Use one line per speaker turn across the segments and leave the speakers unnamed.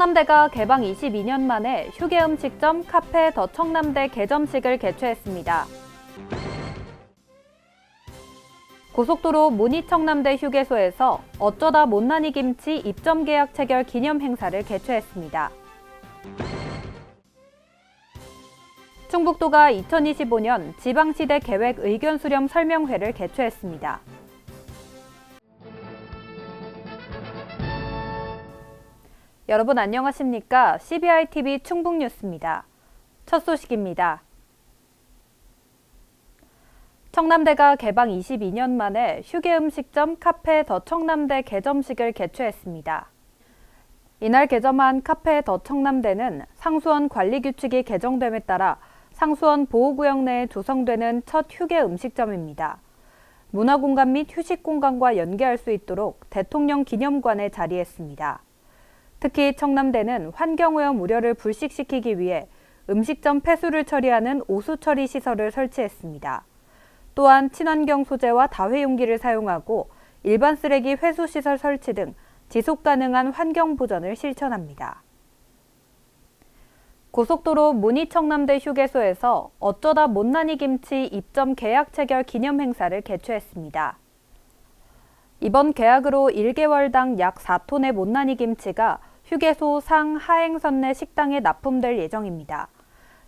청남대가 개방 22년 만에 휴게 음식점 카페 더 청남대 개점식을 개최했습니다. 고속도로 문희 청남대 휴게소에서 어쩌다 못난이 김치 입점 계약 체결 기념 행사를 개최했습니다. 충북도가 2025년 지방시대 계획 의견 수렴 설명회를 개최했습니다. 여러분 안녕하십니까? CBI TV 충북 뉴스입니다. 첫 소식입니다. 청남대가 개방 22년 만에 휴게 음식점 카페 더 청남대 개점식을 개최했습니다. 이날 개점한 카페 더 청남대는 상수원 관리 규칙이 개정됨에 따라 상수원 보호구역 내에 조성되는 첫 휴게 음식점입니다. 문화공간 및 휴식공간과 연계할 수 있도록 대통령 기념관에 자리했습니다. 특히 청남대는 환경오염 우려를 불식시키기 위해 음식점 폐수를 처리하는 오수 처리 시설을 설치했습니다. 또한 친환경 소재와 다회용기를 사용하고 일반 쓰레기 회수 시설 설치 등 지속 가능한 환경 보전을 실천합니다. 고속도로 문희 청남대 휴게소에서 어쩌다 못난이 김치 입점 계약 체결 기념 행사를 개최했습니다. 이번 계약으로 1개월당 약 4톤의 못난이 김치가 휴게소 상 하행선 내 식당에 납품될 예정입니다.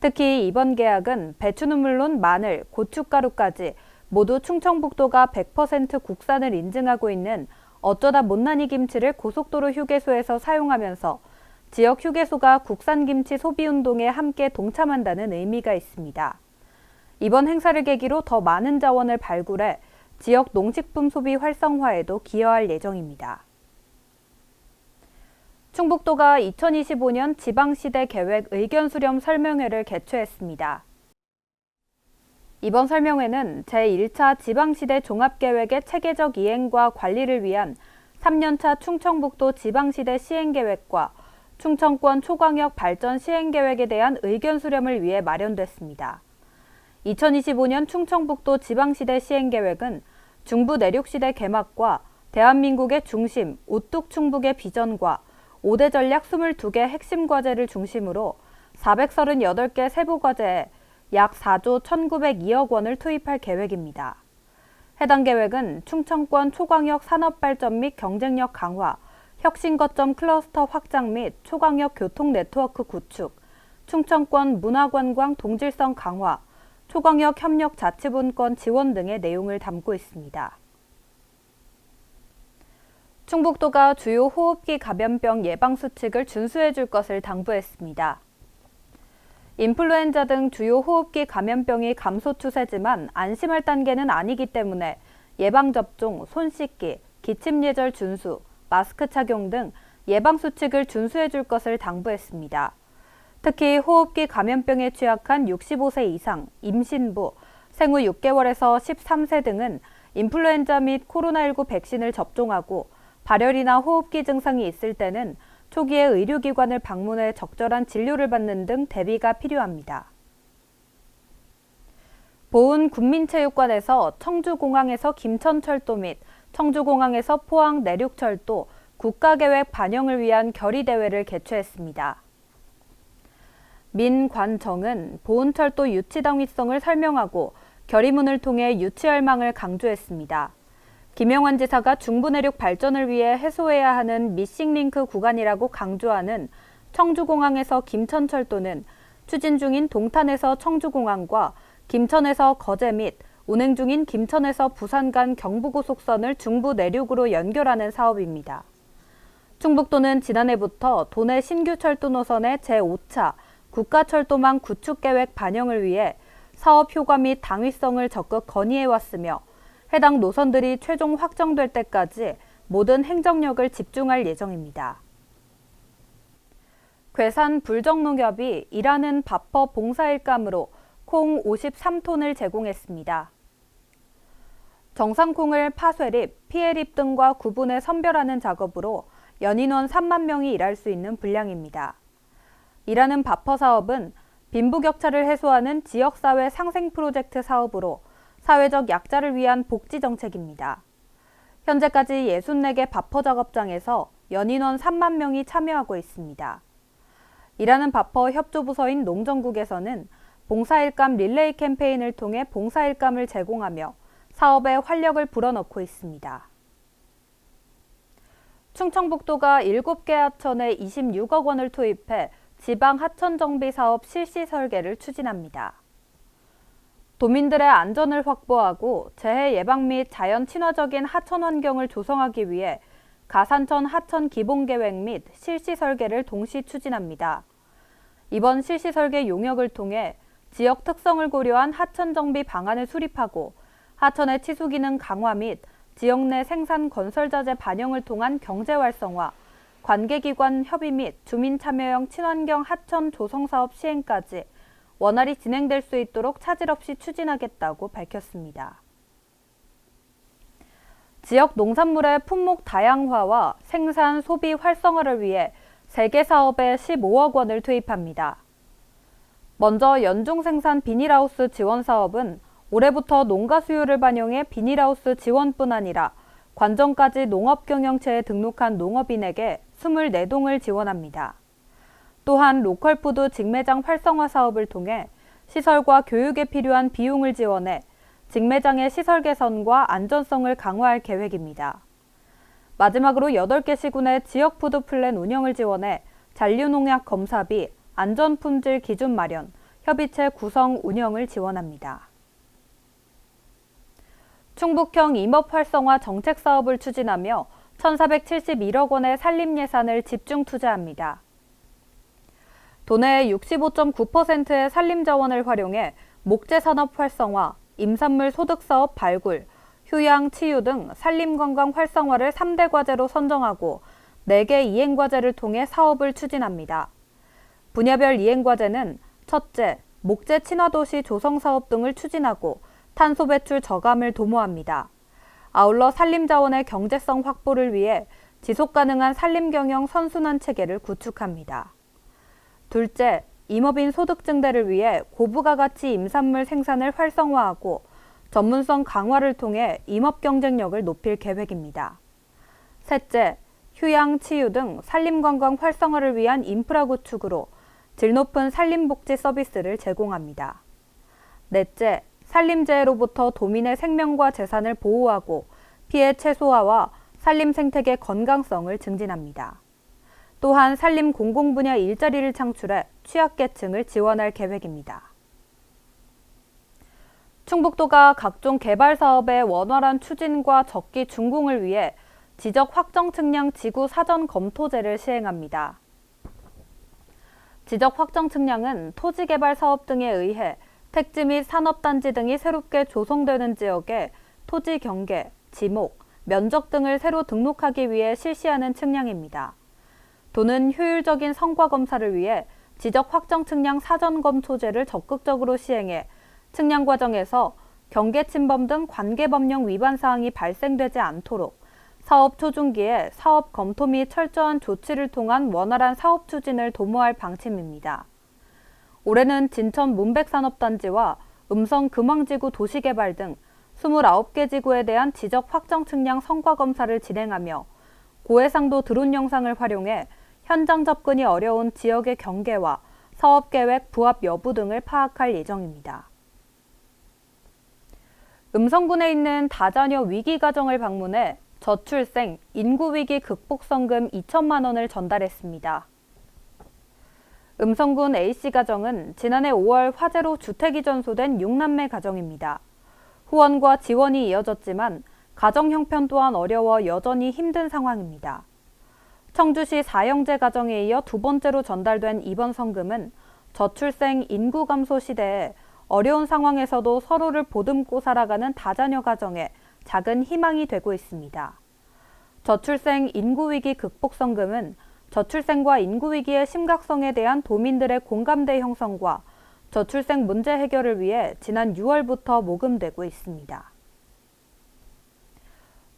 특히 이번 계약은 배추는 물론 마늘, 고춧가루까지 모두 충청북도가 100% 국산을 인증하고 있는 어쩌다 못난이 김치를 고속도로 휴게소에서 사용하면서 지역 휴게소가 국산 김치 소비 운동에 함께 동참한다는 의미가 있습니다. 이번 행사를 계기로 더 많은 자원을 발굴해 지역 농식품 소비 활성화에도 기여할 예정입니다. 충북도가 2025년 지방시대 계획 의견 수렴 설명회를 개최했습니다. 이번 설명회는 제1차 지방시대 종합계획의 체계적 이행과 관리를 위한 3년차 충청북도 지방시대 시행계획과 충청권 초광역 발전 시행계획에 대한 의견 수렴을 위해 마련됐습니다. 2025년 충청북도 지방시대 시행계획은 중부 내륙시대 개막과 대한민국의 중심, 우뚝 충북의 비전과 5대 전략 22개 핵심 과제를 중심으로 438개 세부 과제에 약 4조 1,902억 원을 투입할 계획입니다. 해당 계획은 충청권 초광역 산업 발전 및 경쟁력 강화, 혁신 거점 클러스터 확장 및 초광역 교통 네트워크 구축, 충청권 문화관광 동질성 강화, 초광역 협력 자치분권 지원 등의 내용을 담고 있습니다. 충북도가 주요 호흡기 감염병 예방 수칙을 준수해 줄 것을 당부했습니다. 인플루엔자 등 주요 호흡기 감염병이 감소 추세지만 안심할 단계는 아니기 때문에 예방접종, 손 씻기, 기침 예절 준수, 마스크 착용 등 예방 수칙을 준수해 줄 것을 당부했습니다. 특히 호흡기 감염병에 취약한 65세 이상, 임신부, 생후 6개월에서 13세 등은 인플루엔자 및 코로나19 백신을 접종하고 발열이나 호흡기 증상이 있을 때는 초기에 의료기관을 방문해 적절한 진료를 받는 등 대비가 필요합니다. 보은 국민체육관에서 청주공항에서 김천철도 및 청주공항에서 포항 내륙철도 국가계획 반영을 위한 결의대회를 개최했습니다. 민관정은 보은철도 유치 당위성을 설명하고 결의문을 통해 유치 열망을 강조했습니다. 김영환 지사가 중부 내륙 발전을 위해 해소해야 하는 미싱링크 구간이라고 강조하는 청주공항에서 김천철도는 추진 중인 동탄에서 청주공항과 김천에서 거제 및 운행 중인 김천에서 부산 간 경부고속선을 중부 내륙으로 연결하는 사업입니다. 충북도는 지난해부터 도내 신규 철도 노선의 제5차 국가철도망 구축 계획 반영을 위해 사업 효과 및 당위성을 적극 건의해 왔으며 해당 노선들이 최종 확정될 때까지 모든 행정력을 집중할 예정입니다. 괴산 불정농협이 일하는 밥퍼 봉사일감으로 콩 53톤을 제공했습니다. 정상콩을 파쇄립, 피해립 등과 구분해 선별하는 작업으로 연인원 3만 명이 일할 수 있는 분량입니다. 일하는 밥퍼 사업은 빈부격차를 해소하는 지역사회 상생 프로젝트 사업으로 사회적 약자를 위한 복지 정책입니다. 현재까지 64개 밥퍼 작업장에서 연인원 3만 명이 참여하고 있습니다. 일하는 바퍼 협조부서인 농정국에서는 봉사일감 릴레이 캠페인을 통해 봉사일감을 제공하며 사업에 활력을 불어넣고 있습니다. 충청북도가 7개 하천에 26억 원을 투입해 지방 하천 정비 사업 실시 설계를 추진합니다. 도민들의 안전을 확보하고 재해 예방 및 자연 친화적인 하천 환경을 조성하기 위해 가산천 하천 기본 계획 및 실시 설계를 동시 추진합니다. 이번 실시 설계 용역을 통해 지역 특성을 고려한 하천 정비 방안을 수립하고 하천의 치수 기능 강화 및 지역 내 생산 건설 자재 반영을 통한 경제 활성화, 관계기관 협의 및 주민 참여형 친환경 하천 조성 사업 시행까지 원활히 진행될 수 있도록 차질 없이 추진하겠다고 밝혔습니다. 지역 농산물의 품목 다양화와 생산 소비 활성화를 위해 세계 사업에 15억 원을 투입합니다. 먼저 연중 생산 비닐하우스 지원 사업은 올해부터 농가 수요를 반영해 비닐하우스 지원뿐 아니라 관정까지 농업 경영체에 등록한 농업인에게 24동을 지원합니다. 또한 로컬푸드 직매장 활성화 사업을 통해 시설과 교육에 필요한 비용을 지원해 직매장의 시설 개선과 안전성을 강화할 계획입니다. 마지막으로 8개 시군의 지역 푸드 플랜 운영을 지원해 잔류농약 검사비, 안전품질 기준 마련, 협의체 구성 운영을 지원합니다. 충북형 임업 활성화 정책 사업을 추진하며 1,471억 원의 산림 예산을 집중 투자합니다. 도내의 65.9%의 산림 자원을 활용해 목재 산업 활성화, 임산물 소득 사업 발굴, 휴양, 치유 등 산림 관광 활성화를 3대 과제로 선정하고 4개 이행 과제를 통해 사업을 추진합니다. 분야별 이행 과제는 첫째, 목재 친화 도시 조성 사업 등을 추진하고 탄소 배출 저감을 도모합니다. 아울러 산림 자원의 경제성 확보를 위해 지속 가능한 산림 경영 선순환 체계를 구축합니다. 둘째, 임업인 소득 증대를 위해 고부가 가치 임산물 생산을 활성화하고 전문성 강화를 통해 임업 경쟁력을 높일 계획입니다. 셋째, 휴양, 치유 등 산림관광 활성화를 위한 인프라 구축으로 질 높은 산림복지 서비스를 제공합니다. 넷째, 산림재해로부터 도민의 생명과 재산을 보호하고 피해 최소화와 산림 생태계 건강성을 증진합니다. 또한 산림 공공 분야 일자리를 창출해 취약계층을 지원할 계획입니다. 충북도가 각종 개발 사업의 원활한 추진과 적기 준공을 위해 지적 확정 측량 지구 사전 검토제를 시행합니다. 지적 확정 측량은 토지 개발 사업 등에 의해 택지 및 산업단지 등이 새롭게 조성되는 지역에 토지 경계, 지목, 면적 등을 새로 등록하기 위해 실시하는 측량입니다. 도는 효율적인 성과 검사를 위해 지적 확정 측량 사전 검토제를 적극적으로 시행해 측량 과정에서 경계 침범 등 관계 법령 위반 사항이 발생되지 않도록 사업 초중기에 사업 검토 및 철저한 조치를 통한 원활한 사업 추진을 도모할 방침입니다. 올해는 진천 문백산업단지와 음성 금왕지구 도시개발 등 29개 지구에 대한 지적 확정 측량 성과 검사를 진행하며 고해상도 드론 영상을 활용해 현장 접근이 어려운 지역의 경계와 사업 계획 부합 여부 등을 파악할 예정입니다. 음성군에 있는 다자녀 위기 가정을 방문해 저출생, 인구 위기 극복 성금 2천만 원을 전달했습니다. 음성군 A씨 가정은 지난해 5월 화재로 주택이 전소된 6남매 가정입니다. 후원과 지원이 이어졌지만 가정 형편 또한 어려워 여전히 힘든 상황입니다. 청주시 사형제 가정에 이어 두 번째로 전달된 이번 성금은 저출생 인구 감소 시대에 어려운 상황에서도 서로를 보듬고 살아가는 다자녀 가정에 작은 희망이 되고 있습니다. 저출생 인구 위기 극복 성금은 저출생과 인구 위기의 심각성에 대한 도민들의 공감대 형성과 저출생 문제 해결을 위해 지난 6월부터 모금되고 있습니다.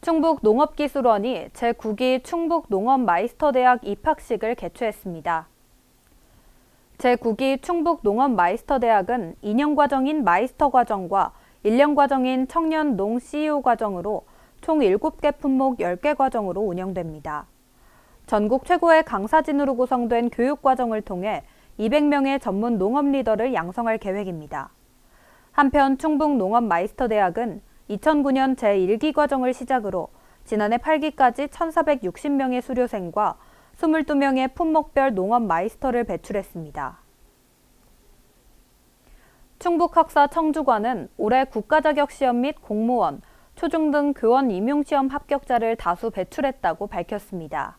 충북 농업기술원이 제9기 충북 농업 마이스터 대학 입학식을 개최했습니다. 제9기 충북 농업 마이스터 대학은 2년 과정인 마이스터 과정과 1년 과정인 청년 농 CEO 과정으로 총 7개 품목 10개 과정으로 운영됩니다. 전국 최고의 강사진으로 구성된 교육 과정을 통해 200명의 전문 농업 리더를 양성할 계획입니다. 한편 충북 농업 마이스터 대학은 2009년 제1기 과정을 시작으로 지난해 8기까지 1,460명의 수료생과 22명의 품목별 농업 마이스터를 배출했습니다. 충북학사 청주관은 올해 국가자격시험 및 공무원, 초중 등 교원 임용시험 합격자를 다수 배출했다고 밝혔습니다.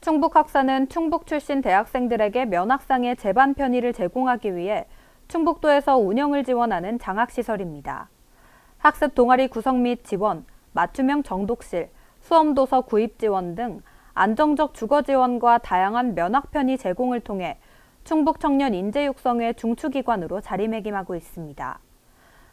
충북학사는 충북 출신 대학생들에게 면학상의 재반 편의를 제공하기 위해 충북도에서 운영을 지원하는 장학시설입니다. 학습 동아리 구성 및 지원, 맞춤형 정독실, 수험도서 구입 지원 등 안정적 주거 지원과 다양한 면학 편의 제공을 통해 충북 청년 인재 육성의 중추기관으로 자리매김하고 있습니다.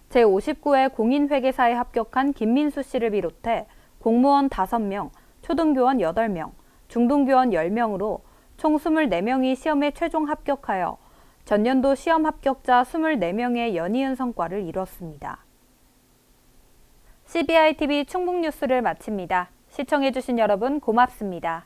제59회 공인회계사에 합격한 김민수 씨를 비롯해 공무원 5명, 초등교원 8명, 중등교원 10명으로 총 24명이 시험에 최종 합격하여 전년도 시험 합격자 24명의 연이은 성과를 이뤘습니다. CBI TV 충북 뉴스를 마칩니다. 시청해주신 여러분 고맙습니다.